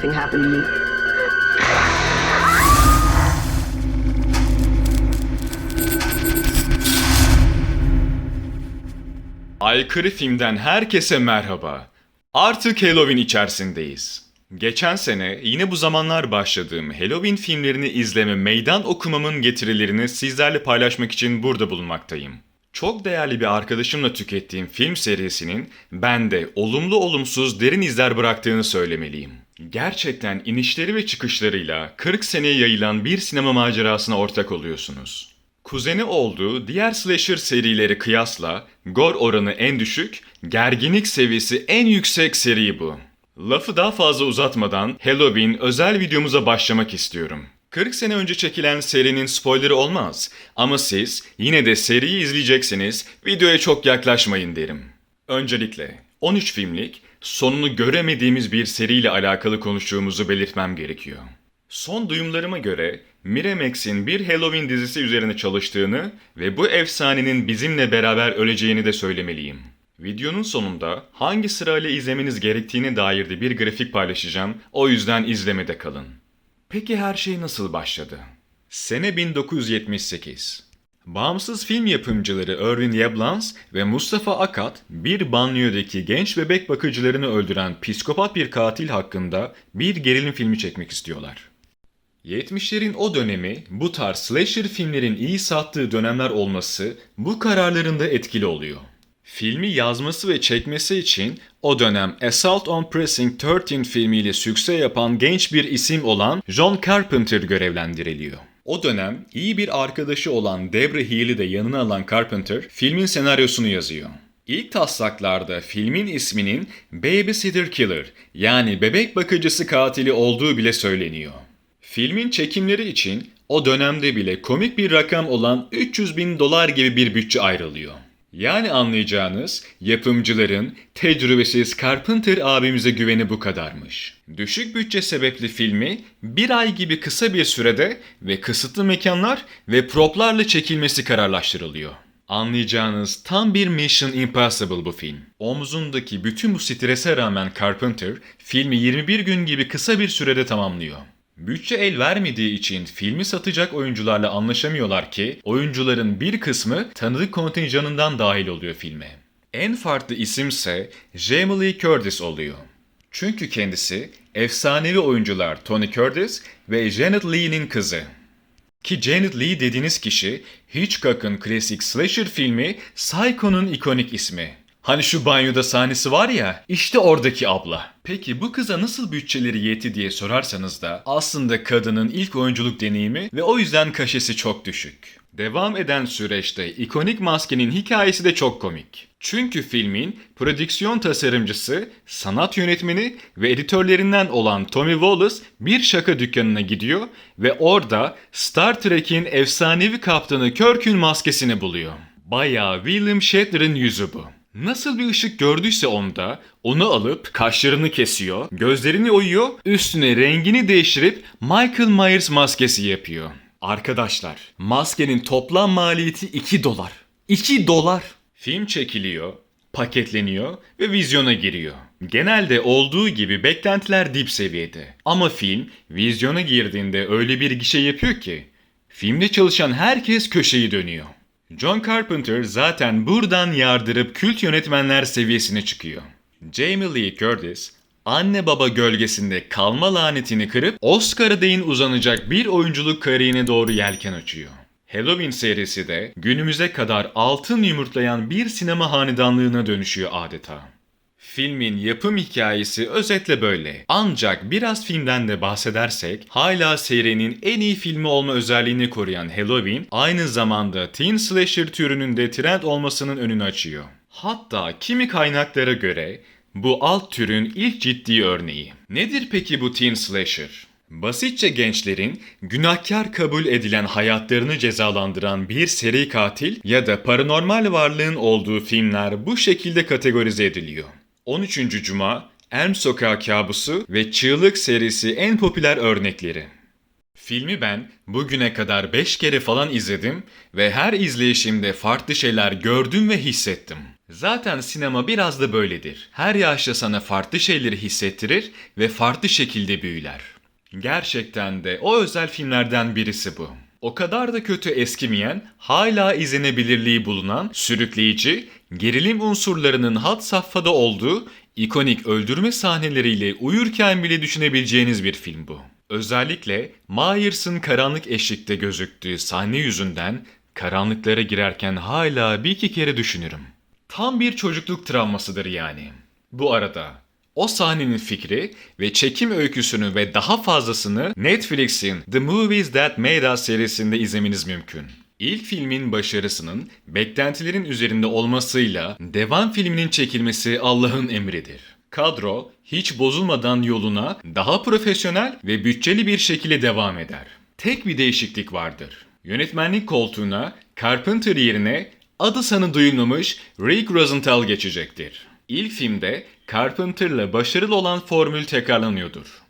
anything happen to you. Aykırı Film'den herkese merhaba. Artık Halloween içerisindeyiz. Geçen sene yine bu zamanlar başladığım Halloween filmlerini izleme meydan okumamın getirilerini sizlerle paylaşmak için burada bulunmaktayım. Çok değerli bir arkadaşımla tükettiğim film serisinin bende olumlu olumsuz derin izler bıraktığını söylemeliyim. Gerçekten inişleri ve çıkışlarıyla 40 seneye yayılan bir sinema macerasına ortak oluyorsunuz. Kuzeni olduğu diğer slasher serileri kıyasla gore oranı en düşük, gerginlik seviyesi en yüksek seri bu. Lafı daha fazla uzatmadan Halloween özel videomuza başlamak istiyorum. 40 sene önce çekilen serinin spoilerı olmaz ama siz yine de seriyi izleyecekseniz videoya çok yaklaşmayın derim. Öncelikle 13 filmlik sonunu göremediğimiz bir seriyle alakalı konuştuğumuzu belirtmem gerekiyor. Son duyumlarıma göre Miramax'in bir Halloween dizisi üzerine çalıştığını ve bu efsanenin bizimle beraber öleceğini de söylemeliyim. Videonun sonunda hangi sırayla izlemeniz gerektiğine dair de bir grafik paylaşacağım, o yüzden izlemede kalın. Peki her şey nasıl başladı? Sene 1978. Bağımsız film yapımcıları Irvin Yablans ve Mustafa Akat bir banyodaki genç bebek bakıcılarını öldüren psikopat bir katil hakkında bir gerilim filmi çekmek istiyorlar. 70'lerin o dönemi bu tarz slasher filmlerin iyi sattığı dönemler olması bu kararlarında etkili oluyor. Filmi yazması ve çekmesi için o dönem Assault on Precinct 13 filmiyle sükse yapan genç bir isim olan John Carpenter görevlendiriliyor. O dönem iyi bir arkadaşı olan Debra Hill'i de yanına alan Carpenter filmin senaryosunu yazıyor. İlk taslaklarda filmin isminin Babysitter Killer yani bebek bakıcısı katili olduğu bile söyleniyor. Filmin çekimleri için o dönemde bile komik bir rakam olan 300 bin dolar gibi bir bütçe ayrılıyor. Yani anlayacağınız yapımcıların tecrübesiz Carpenter abimize güveni bu kadarmış. Düşük bütçe sebepli filmi bir ay gibi kısa bir sürede ve kısıtlı mekanlar ve proplarla çekilmesi kararlaştırılıyor. Anlayacağınız tam bir Mission Impossible bu film. Omzundaki bütün bu strese rağmen Carpenter filmi 21 gün gibi kısa bir sürede tamamlıyor. Bütçe el vermediği için filmi satacak oyuncularla anlaşamıyorlar ki oyuncuların bir kısmı tanıdık kontenjanından dahil oluyor filme. En farklı isimse Jamie Lee Curtis oluyor. Çünkü kendisi efsanevi oyuncular Tony Curtis ve Janet Leigh'nin kızı. Ki Janet Leigh dediğiniz kişi Hitchcock'ın klasik slasher filmi Psycho'nun ikonik ismi. Hani şu banyoda sahnesi var ya, işte oradaki abla. Peki bu kıza nasıl bütçeleri yetti diye sorarsanız da aslında kadının ilk oyunculuk deneyimi ve o yüzden kaşesi çok düşük. Devam eden süreçte ikonik maskenin hikayesi de çok komik. Çünkü filmin prodüksiyon tasarımcısı, sanat yönetmeni ve editörlerinden olan Tommy Wallace bir şaka dükkanına gidiyor ve orada Star Trek'in efsanevi kaptanı Kirk'ün maskesini buluyor. Bayağı William Shatner'ın yüzü bu. Nasıl bir ışık gördüyse onda onu alıp kaşlarını kesiyor, gözlerini oyuyor, üstüne rengini değiştirip Michael Myers maskesi yapıyor. Arkadaşlar, maskenin toplam maliyeti 2 dolar. 2 dolar. Film çekiliyor, paketleniyor ve vizyona giriyor. Genelde olduğu gibi beklentiler dip seviyede. Ama film vizyona girdiğinde öyle bir gişe yapıyor ki filmde çalışan herkes köşeyi dönüyor. John Carpenter zaten buradan yardırıp kült yönetmenler seviyesine çıkıyor. Jamie Lee Curtis, anne baba gölgesinde kalma lanetini kırıp Oscar'a değin uzanacak bir oyunculuk kariyerine doğru yelken açıyor. Halloween serisi de günümüze kadar altın yumurtlayan bir sinema hanedanlığına dönüşüyor adeta. Filmin yapım hikayesi özetle böyle. Ancak biraz filmden de bahsedersek hala serinin en iyi filmi olma özelliğini koruyan Halloween aynı zamanda teen slasher türünün de trend olmasının önünü açıyor. Hatta kimi kaynaklara göre bu alt türün ilk ciddi örneği. Nedir peki bu teen slasher? Basitçe gençlerin günahkar kabul edilen hayatlarını cezalandıran bir seri katil ya da paranormal varlığın olduğu filmler bu şekilde kategorize ediliyor. 13. Cuma, Elm Sokağı Kabusu ve Çığlık serisi en popüler örnekleri. Filmi ben bugüne kadar 5 kere falan izledim ve her izleyişimde farklı şeyler gördüm ve hissettim. Zaten sinema biraz da böyledir. Her yaşta sana farklı şeyleri hissettirir ve farklı şekilde büyüler. Gerçekten de o özel filmlerden birisi bu. O kadar da kötü eskimeyen, hala izlenebilirliği bulunan, sürükleyici, gerilim unsurlarının had safhada olduğu, ikonik öldürme sahneleriyle uyurken bile düşünebileceğiniz bir film bu. Özellikle Myers'ın karanlık eşlikte gözüktüğü sahne yüzünden karanlıklara girerken hala bir iki kere düşünürüm. Tam bir çocukluk travmasıdır yani. Bu arada o sahnenin fikri ve çekim öyküsünü ve daha fazlasını Netflix'in The Movies That Made Us serisinde izlemeniz mümkün. İlk filmin başarısının beklentilerin üzerinde olmasıyla devam filminin çekilmesi Allah'ın emridir. Kadro hiç bozulmadan yoluna daha profesyonel ve bütçeli bir şekilde devam eder. Tek bir değişiklik vardır. Yönetmenlik koltuğuna Carpenter yerine adı sanı duyulmamış Rick Rosenthal geçecektir. İlk filmde Carpenter'la başarılı olan formül tekrarlanıyordur.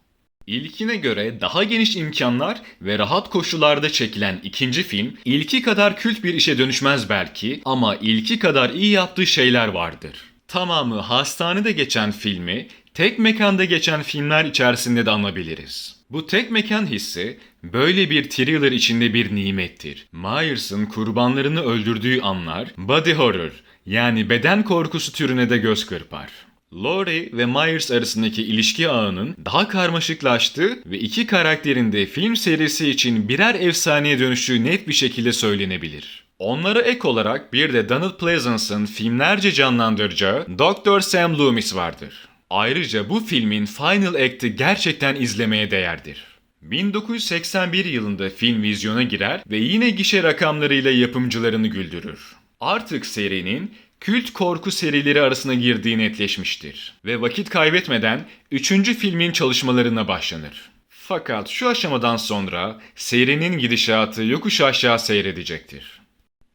İlkine göre daha geniş imkanlar ve rahat koşullarda çekilen ikinci film ilki kadar kült bir işe dönüşmez belki ama ilki kadar iyi yaptığı şeyler vardır. Tamamı hastanede geçen filmi tek mekanda geçen filmler içerisinde de anabiliriz. Bu tek mekan hissi böyle bir thriller içinde bir nimettir. Myers'ın kurbanlarını öldürdüğü anlar body horror yani beden korkusu türüne de göz kırpar. Laurie ve Myers arasındaki ilişki ağının daha karmaşıklaştığı ve iki karakterin de film serisi için birer efsaneye dönüştüğü net bir şekilde söylenebilir. Onlara ek olarak bir de Donald Pleasance'ın filmlerce canlandıracağı Dr. Sam Loomis vardır. Ayrıca bu filmin Final Act'i gerçekten izlemeye değerdir. 1981 yılında film vizyona girer ve yine gişe rakamlarıyla yapımcılarını güldürür. Artık serinin kült korku serileri arasına girdiği netleşmiştir ve vakit kaybetmeden 3. filmin çalışmalarına başlanır. Fakat şu aşamadan sonra serinin gidişatı yokuş aşağı seyredecektir.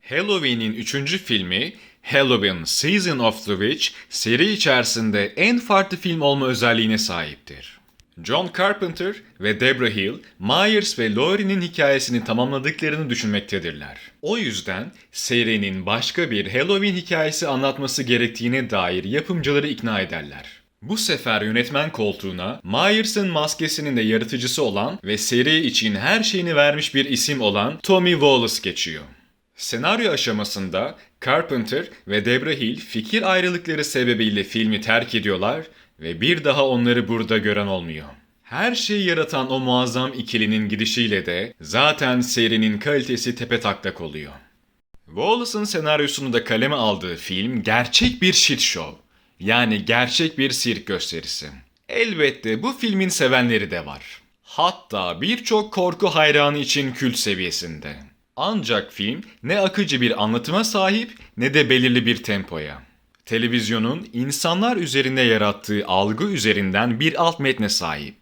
Halloween'in 3. filmi Halloween Season of the Witch seri içerisinde en farklı film olma özelliğine sahiptir. John Carpenter ve Debra Hill, Myers ve Laurie'nin hikayesini tamamladıklarını düşünmektedirler. O yüzden serinin başka bir Halloween hikayesi anlatması gerektiğine dair yapımcıları ikna ederler. Bu sefer yönetmen koltuğuna Myers'ın maskesinin de yaratıcısı olan ve seri için her şeyini vermiş bir isim olan Tommy Wallace geçiyor. Senaryo aşamasında Carpenter ve Debra Hill fikir ayrılıkları sebebiyle filmi terk ediyorlar ve bir daha onları burada gören olmuyor. Her şeyi yaratan o muazzam ikilinin gidişiyle de zaten serinin kalitesi tepetaklak oluyor. Wallace'ın senaryosunu da kaleme aldığı film gerçek bir shit show. Yani gerçek bir sirk gösterisi. Elbette bu filmin sevenleri de var. Hatta birçok korku hayranı için kült seviyesinde. Ancak film ne akıcı bir anlatıma sahip ne de belirli bir tempoya. Televizyonun insanlar üzerinde yarattığı algı üzerinden bir alt metne sahip.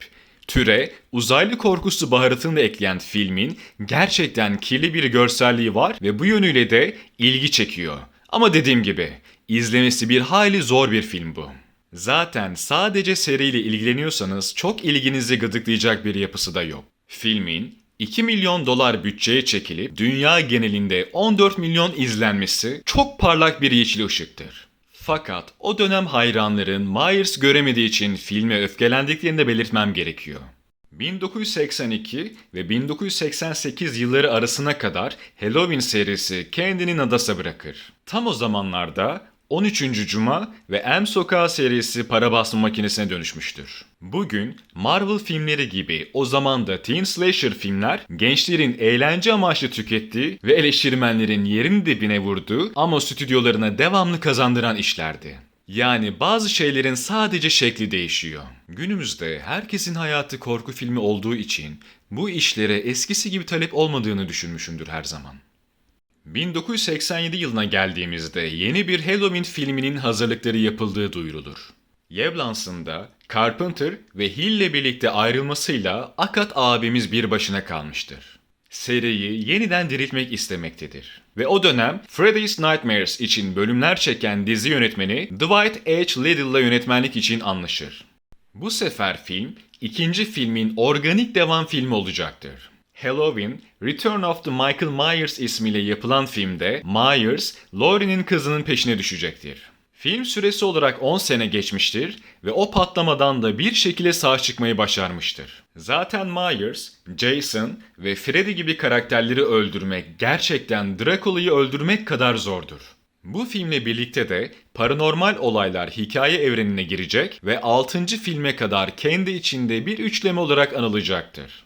Türe uzaylı korkusu baharatını da ekleyen filmin gerçekten kirli bir görselliği var ve bu yönüyle de ilgi çekiyor. Ama dediğim gibi izlemesi bir hayli zor bir film bu. Zaten sadece seriyle ilgileniyorsanız çok ilginizi gıdıklayacak bir yapısı da yok. Filmin 2 milyon dolar bütçeye çekilip dünya genelinde 14 milyon izlenmesi çok parlak bir yeşil ışıktır. Fakat o dönem hayranların Myers göremediği için filme öfkelendiklerini de belirtmem gerekiyor. 1982 ve 1988 yılları arasına kadar Halloween serisi kendini nadasa bırakır. Tam o zamanlarda 13. Cuma ve M Sokağı serisi para basma makinesine dönüşmüştür. Bugün Marvel filmleri gibi o zaman da teen slasher filmler gençlerin eğlence amaçlı tükettiği ve eleştirmenlerin yerini dibine vurduğu ama stüdyolarına devamlı kazandıran işlerdi. Yani bazı şeylerin sadece şekli değişiyor. Günümüzde herkesin hayatı korku filmi olduğu için bu işlere eskisi gibi talep olmadığını düşünmüşümdür her zaman. 1987 yılına geldiğimizde yeni bir Halloween filminin hazırlıkları yapıldığı duyurulur. Yevlans'ında Carpenter ve Hill'le birlikte ayrılmasıyla Akat abimiz bir başına kalmıştır. Seriyi yeniden diriltmek istemektedir. Ve o dönem Freddy's Nightmares için bölümler çeken dizi yönetmeni Dwight H. Little'la yönetmenlik için anlaşır. Bu sefer film ikinci filmin organik devam filmi olacaktır. Halloween, Return of the Michael Myers ismiyle yapılan filmde Myers, Laurie'nin kızının peşine düşecektir. Film süresi olarak 10 sene geçmiştir ve o patlamadan da bir şekilde sağ çıkmayı başarmıştır. Zaten Myers, Jason ve Freddy gibi karakterleri öldürmek gerçekten Dracula'yı öldürmek kadar zordur. Bu filmle birlikte de paranormal olaylar hikaye evrenine girecek ve 6. filme kadar kendi içinde bir üçleme olarak anılacaktır.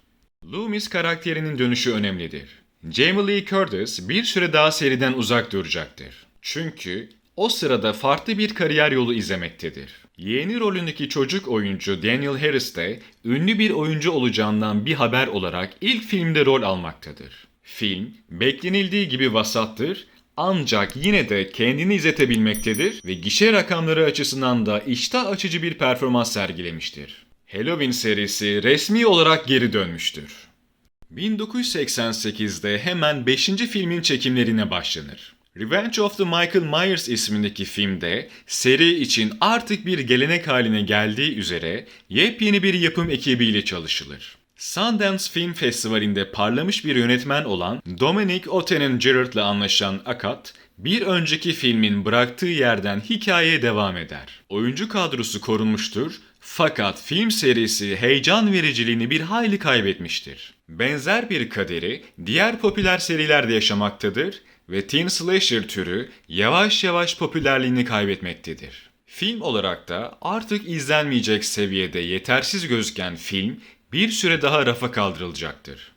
Loomis karakterinin dönüşü önemlidir. Jamie Lee Curtis bir süre daha seriden uzak duracaktır. Çünkü o sırada farklı bir kariyer yolu izlemektedir. Yeğeni rolündeki çocuk oyuncu Daniel Harris de ünlü bir oyuncu olacağından bir haber olarak ilk filmde rol almaktadır. Film beklenildiği gibi vasattır ancak yine de kendini izletebilmektedir ve gişe rakamları açısından da iştah açıcı bir performans sergilemiştir. Halloween serisi resmi olarak geri dönmüştür. 1988'de hemen 5. filmin çekimlerine başlanır. Revenge of the Michael Myers ismindeki filmde seri için artık bir gelenek haline geldiği üzere yepyeni bir yapım ekibiyle çalışılır. Sundance Film Festivali'nde parlamış bir yönetmen olan Dominic O'Tannen-Gerard'la anlaşan Akat, bir önceki filmin bıraktığı yerden hikayeye devam eder. Oyuncu kadrosu korunmuştur fakat film serisi heyecan vericiliğini bir hayli kaybetmiştir. Benzer bir kaderi diğer popüler serilerde yaşamaktadır ve teen slasher türü yavaş yavaş popülerliğini kaybetmektedir. Film olarak da artık izlenmeyecek seviyede yetersiz gözüken film bir süre daha rafa kaldırılacaktır.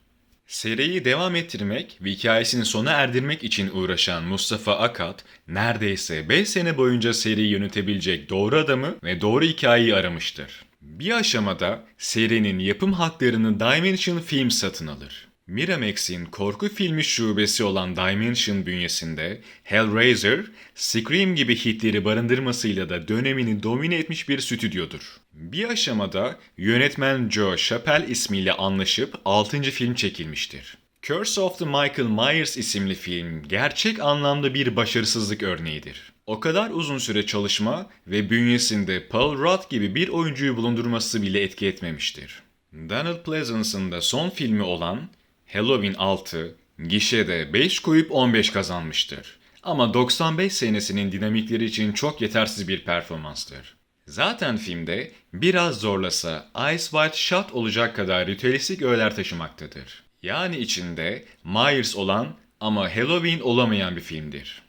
Seriyi devam ettirmek ve hikayesini sona erdirmek için uğraşan Mustafa Akat, neredeyse 5 sene boyunca seriyi yönetebilecek doğru adamı ve doğru hikayeyi aramıştır. Bir aşamada serinin yapım haklarını Dimension Film satın alır. Miramax'in korku filmi şubesi olan Dimension bünyesinde Hellraiser, Scream gibi hitleri barındırmasıyla da dönemini domine etmiş bir stüdyodur. Bir aşamada yönetmen Joe Chappelle ismiyle anlaşıp 6. film çekilmiştir. Curse of the Michael Myers isimli film gerçek anlamda bir başarısızlık örneğidir. O kadar uzun süre çalışma ve bünyesinde Paul Rudd gibi bir oyuncuyu bulundurması bile etki etmemiştir. Donald Pleasance'ın da son filmi olan Halloween 6 gişede 5 koyup 15 kazanmıştır. Ama 95 senesinin dinamikleri için çok yetersiz bir performanstır. Zaten filmde biraz zorlasa Ice White Shot olacak kadar ritüelistik öğeler taşımaktadır. Yani içinde Myers olan ama Halloween olamayan bir filmdir.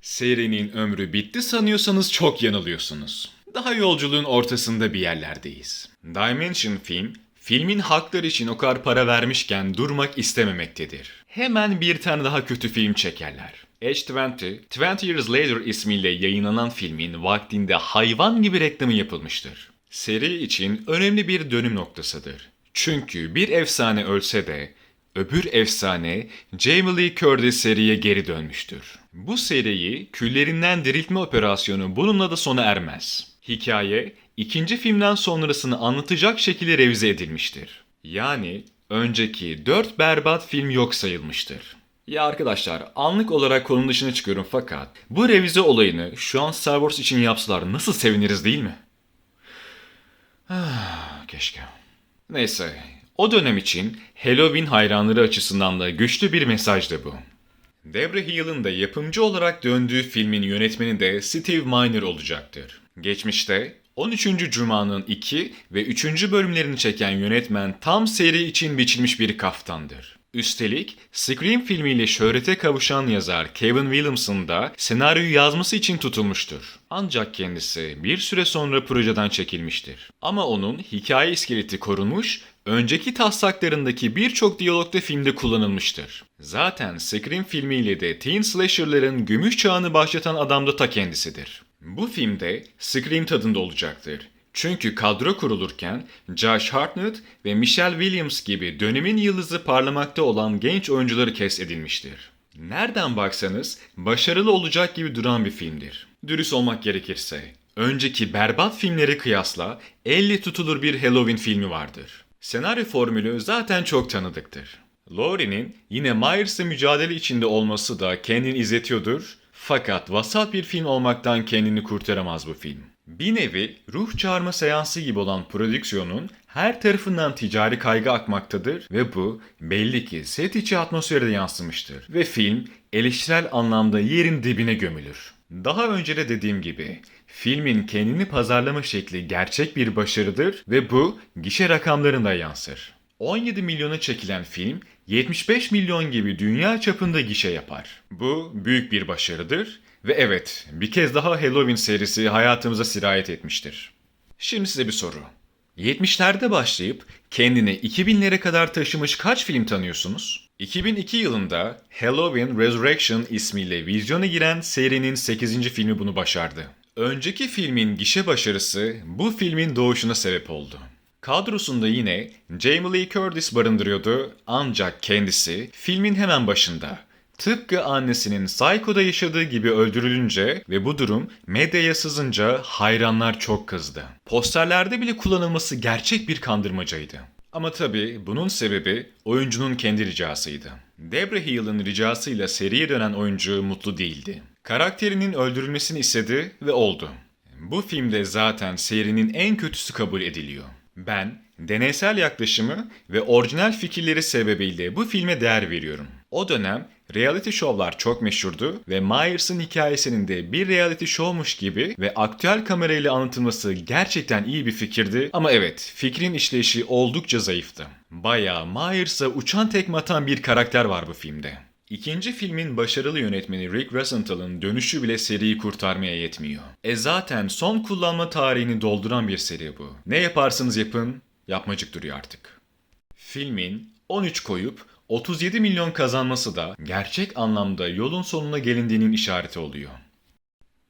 Serinin ömrü bitti sanıyorsanız çok yanılıyorsunuz. Daha yolculuğun ortasında bir yerlerdeyiz. Dimension Film, filmin hakları için o kadar para vermişken durmak istememektedir. Hemen bir tane daha kötü film çekerler. H20, 20 Years Later ismiyle yayınlanan filmin vaktinde hayvan gibi reklamı yapılmıştır. Seri için önemli bir dönüm noktasıdır. Çünkü bir efsane ölse de öbür efsane Jamie Lee Curtis seriye geri dönmüştür. Bu seriyi küllerinden diriltme operasyonu bununla da sona ermez. Hikaye ikinci filmden sonrasını anlatacak şekilde revize edilmiştir. Yani önceki 4 berbat film yok sayılmıştır. Ya arkadaşlar anlık olarak konunun dışına çıkıyorum fakat bu revize olayını şu an Star Wars için yapsalar nasıl seviniriz değil mi? Ah, keşke. Neyse o dönem için Halloween hayranları açısından da güçlü bir mesajdı bu. Debra Hill'ın da yapımcı olarak döndüğü filmin yönetmeni de Steve Miner olacaktır. Geçmişte 13. Cuma'nın 2 ve 3. bölümlerini çeken yönetmen tam seri için biçilmiş bir kaftandır. Üstelik Scream filmiyle şöhrete kavuşan yazar Kevin Williamson da senaryoyu yazması için tutulmuştur. Ancak kendisi bir süre sonra projeden çekilmiştir. Ama onun hikaye iskeleti korunmuş, önceki taslaklarındaki birçok diyalogda filmde kullanılmıştır. Zaten Scream filmiyle de teen slasher'ların gümüş çağını başlatan adam da ta kendisidir. Bu filmde Scream tadında olacaktır. Çünkü kadro kurulurken Josh Hartnett ve Michelle Williams gibi dönemin yıldızı parlamakta olan genç oyuncuları kes edilmiştir. Nereden baksanız başarılı olacak gibi duran bir filmdir. Dürüst olmak gerekirse, önceki berbat filmleri kıyasla elle tutulur bir Halloween filmi vardır. Senaryo formülü zaten çok tanıdıktır. Laurie'nin yine Myers'la mücadele içinde olması da kendini izletiyordur fakat vasat bir film olmaktan kendini kurtaramaz bu film. Bir nevi ruh çağırma seansı gibi olan prodüksiyonun her tarafından ticari kaygı akmaktadır ve bu belli ki set içi atmosfere de yansımıştır ve film eleştirel anlamda yerin dibine gömülür. Daha önce de dediğim gibi filmin kendini pazarlama şekli gerçek bir başarıdır ve bu gişe rakamlarında yansır. 17 milyona çekilen film 75 milyon gibi dünya çapında gişe yapar. Bu büyük bir başarıdır ve evet bir kez daha Halloween serisi hayatımıza sirayet etmiştir. Şimdi size bir soru. 70'lerde başlayıp kendini 2000'lere kadar taşımış kaç film tanıyorsunuz? 2002 yılında Halloween Resurrection ismiyle vizyona giren serinin 8. filmi bunu başardı. Önceki filmin gişe başarısı bu filmin doğuşuna sebep oldu. Kadrosunda yine Jamie Lee Curtis barındırıyordu ancak kendisi filmin hemen başında Tıpkı annesinin Psycho'da yaşadığı gibi öldürülünce ve bu durum medyaya sızınca hayranlar çok kızdı. Posterlerde bile kullanılması gerçek bir kandırmacaydı. Ama tabii bunun sebebi oyuncunun kendi ricasıydı. Debra Hill'in ricasıyla seriye dönen oyuncu mutlu değildi. Karakterinin öldürülmesini istedi ve oldu. Bu filmde zaten serinin en kötüsü kabul ediliyor. Ben deneysel yaklaşımı ve orijinal fikirleri sebebiyle bu filme değer veriyorum. O dönem reality şovlar çok meşhurdu ve Myers'ın hikayesinin de bir reality showmuş gibi ve aktüel kamerayla anlatılması gerçekten iyi bir fikirdi ama evet fikrin işleyişi oldukça zayıftı. Bayağı Myers'a uçan tekme atan bir karakter var bu filmde. İkinci filmin başarılı yönetmeni Rick Rosenthal'ın dönüşü bile seriyi kurtarmaya yetmiyor. E zaten son kullanma tarihini dolduran bir seri bu. Ne yaparsınız yapın, yapmacık duruyor artık. Filmin 13 koyup 37 milyon kazanması da gerçek anlamda yolun sonuna gelindiğinin işareti oluyor.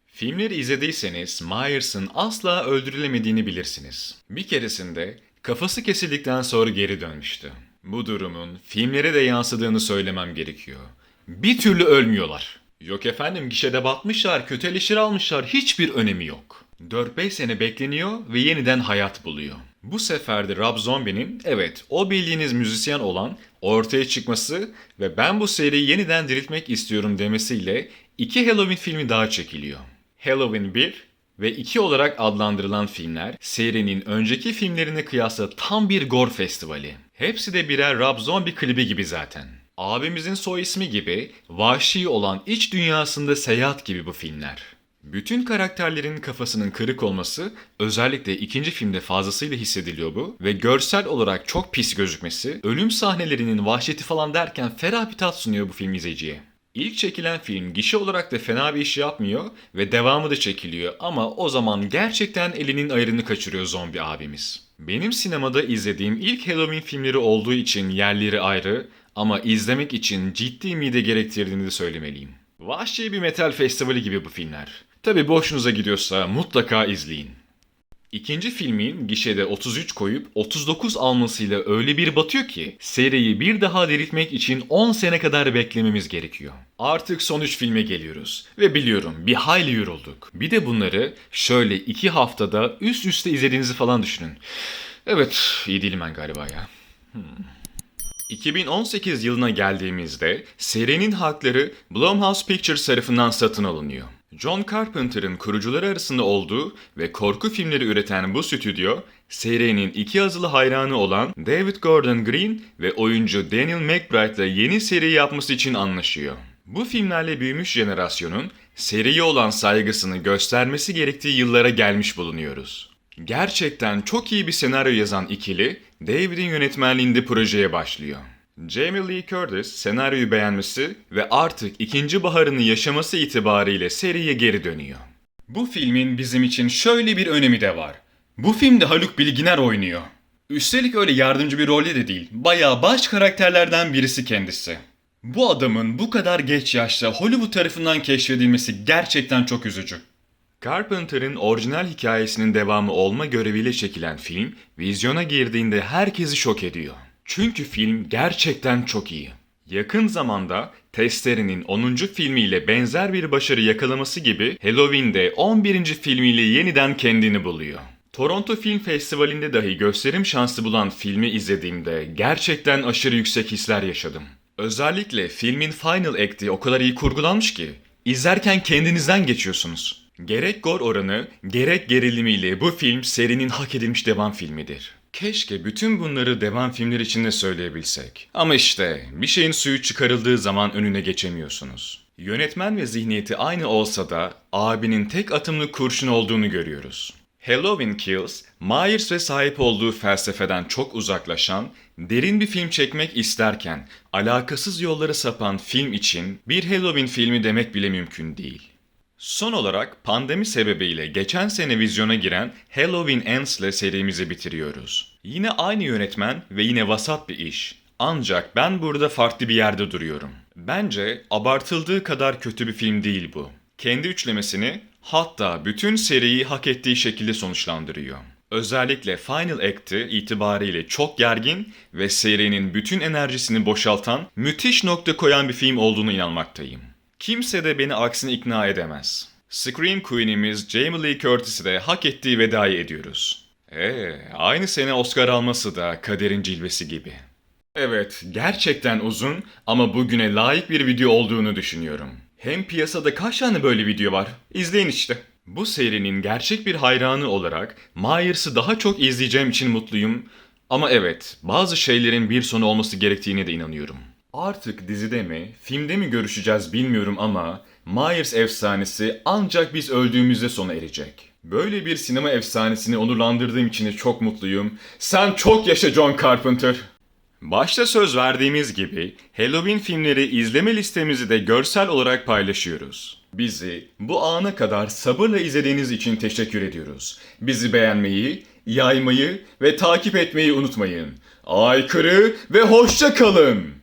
Filmleri izlediyseniz Myers'ın asla öldürülemediğini bilirsiniz. Bir keresinde kafası kesildikten sonra geri dönmüştü. Bu durumun filmlere de yansıdığını söylemem gerekiyor. Bir türlü ölmüyorlar. Yok efendim gişede batmışlar, kötü eleştiri almışlar, hiçbir önemi yok. 4-5 sene bekleniyor ve yeniden hayat buluyor. Bu sefer de Rob Zombie'nin evet o bildiğiniz müzisyen olan ortaya çıkması ve ben bu seriyi yeniden diriltmek istiyorum demesiyle iki Halloween filmi daha çekiliyor. Halloween 1 ve 2 olarak adlandırılan filmler serinin önceki filmlerine kıyasla tam bir gore festivali. Hepsi de birer Rob Zombie klibi gibi zaten. Abimizin soy ismi gibi vahşi olan iç dünyasında seyahat gibi bu filmler. Bütün karakterlerin kafasının kırık olması özellikle ikinci filmde fazlasıyla hissediliyor bu ve görsel olarak çok pis gözükmesi ölüm sahnelerinin vahşeti falan derken ferah bir tat sunuyor bu film izleyiciye. İlk çekilen film gişe olarak da fena bir iş yapmıyor ve devamı da çekiliyor ama o zaman gerçekten elinin ayarını kaçırıyor zombi abimiz. Benim sinemada izlediğim ilk Halloween filmleri olduğu için yerleri ayrı ama izlemek için ciddi mide gerektirdiğini de söylemeliyim. Vahşi bir metal festivali gibi bu filmler. Tabi boşunuza gidiyorsa mutlaka izleyin. İkinci filmin gişede 33 koyup 39 almasıyla öyle bir batıyor ki seriyi bir daha diriltmek için 10 sene kadar beklememiz gerekiyor. Artık son 3 filme geliyoruz ve biliyorum bir hayli yorulduk. Bir de bunları şöyle 2 haftada üst üste izlediğinizi falan düşünün. Evet iyi değilim ben galiba ya. 2018 yılına geldiğimizde serinin hakları Blumhouse Pictures tarafından satın alınıyor. John Carpenter'ın kurucuları arasında olduğu ve korku filmleri üreten bu stüdyo, serinin iki yazılı hayranı olan David Gordon Green ve oyuncu Daniel McBride'la yeni seri yapması için anlaşıyor. Bu filmlerle büyümüş jenerasyonun seriye olan saygısını göstermesi gerektiği yıllara gelmiş bulunuyoruz. Gerçekten çok iyi bir senaryo yazan ikili, David'in yönetmenliğinde projeye başlıyor. Jamie Lee Curtis senaryoyu beğenmesi ve artık ikinci baharını yaşaması itibariyle seriye geri dönüyor. Bu filmin bizim için şöyle bir önemi de var. Bu filmde Haluk Bilginer oynuyor. Üstelik öyle yardımcı bir rolde de değil, bayağı baş karakterlerden birisi kendisi. Bu adamın bu kadar geç yaşta Hollywood tarafından keşfedilmesi gerçekten çok üzücü. Carpenter'ın orijinal hikayesinin devamı olma göreviyle çekilen film, vizyona girdiğinde herkesi şok ediyor. Çünkü film gerçekten çok iyi. Yakın zamanda Testeri'nin 10. filmiyle benzer bir başarı yakalaması gibi Halloween'de 11. filmiyle yeniden kendini buluyor. Toronto Film Festivali'nde dahi gösterim şansı bulan filmi izlediğimde gerçekten aşırı yüksek hisler yaşadım. Özellikle filmin final act'i o kadar iyi kurgulanmış ki izlerken kendinizden geçiyorsunuz. Gerek gore oranı, gerek gerilimiyle bu film serinin hak edilmiş devam filmidir. Keşke bütün bunları devam filmler için de söyleyebilsek. Ama işte bir şeyin suyu çıkarıldığı zaman önüne geçemiyorsunuz. Yönetmen ve zihniyeti aynı olsa da abinin tek atımlı kurşun olduğunu görüyoruz. Halloween Kills, Myers ve sahip olduğu felsefeden çok uzaklaşan, derin bir film çekmek isterken alakasız yollara sapan film için bir Halloween filmi demek bile mümkün değil. Son olarak pandemi sebebiyle geçen sene vizyona giren Halloween Ends ile serimizi bitiriyoruz. Yine aynı yönetmen ve yine vasat bir iş. Ancak ben burada farklı bir yerde duruyorum. Bence abartıldığı kadar kötü bir film değil bu. Kendi üçlemesini hatta bütün seriyi hak ettiği şekilde sonuçlandırıyor. Özellikle Final Act'ı itibariyle çok gergin ve serinin bütün enerjisini boşaltan, müthiş nokta koyan bir film olduğunu inanmaktayım. Kimse de beni aksine ikna edemez. Scream Queen'imiz Jamie Lee Curtis'e de hak ettiği vedayı ediyoruz. Ee, aynı sene Oscar alması da kaderin cilvesi gibi. Evet, gerçekten uzun ama bugüne layık bir video olduğunu düşünüyorum. Hem piyasada kaç tane böyle video var? İzleyin işte. Bu serinin gerçek bir hayranı olarak Myers'ı daha çok izleyeceğim için mutluyum. Ama evet, bazı şeylerin bir sonu olması gerektiğine de inanıyorum. Artık dizide mi, filmde mi görüşeceğiz bilmiyorum ama Myers efsanesi ancak biz öldüğümüzde sona erecek. Böyle bir sinema efsanesini onurlandırdığım için çok mutluyum. Sen çok yaşa John Carpenter. Başta söz verdiğimiz gibi Halloween filmleri izleme listemizi de görsel olarak paylaşıyoruz. Bizi bu ana kadar sabırla izlediğiniz için teşekkür ediyoruz. Bizi beğenmeyi, yaymayı ve takip etmeyi unutmayın. Aykırı ve hoşça kalın.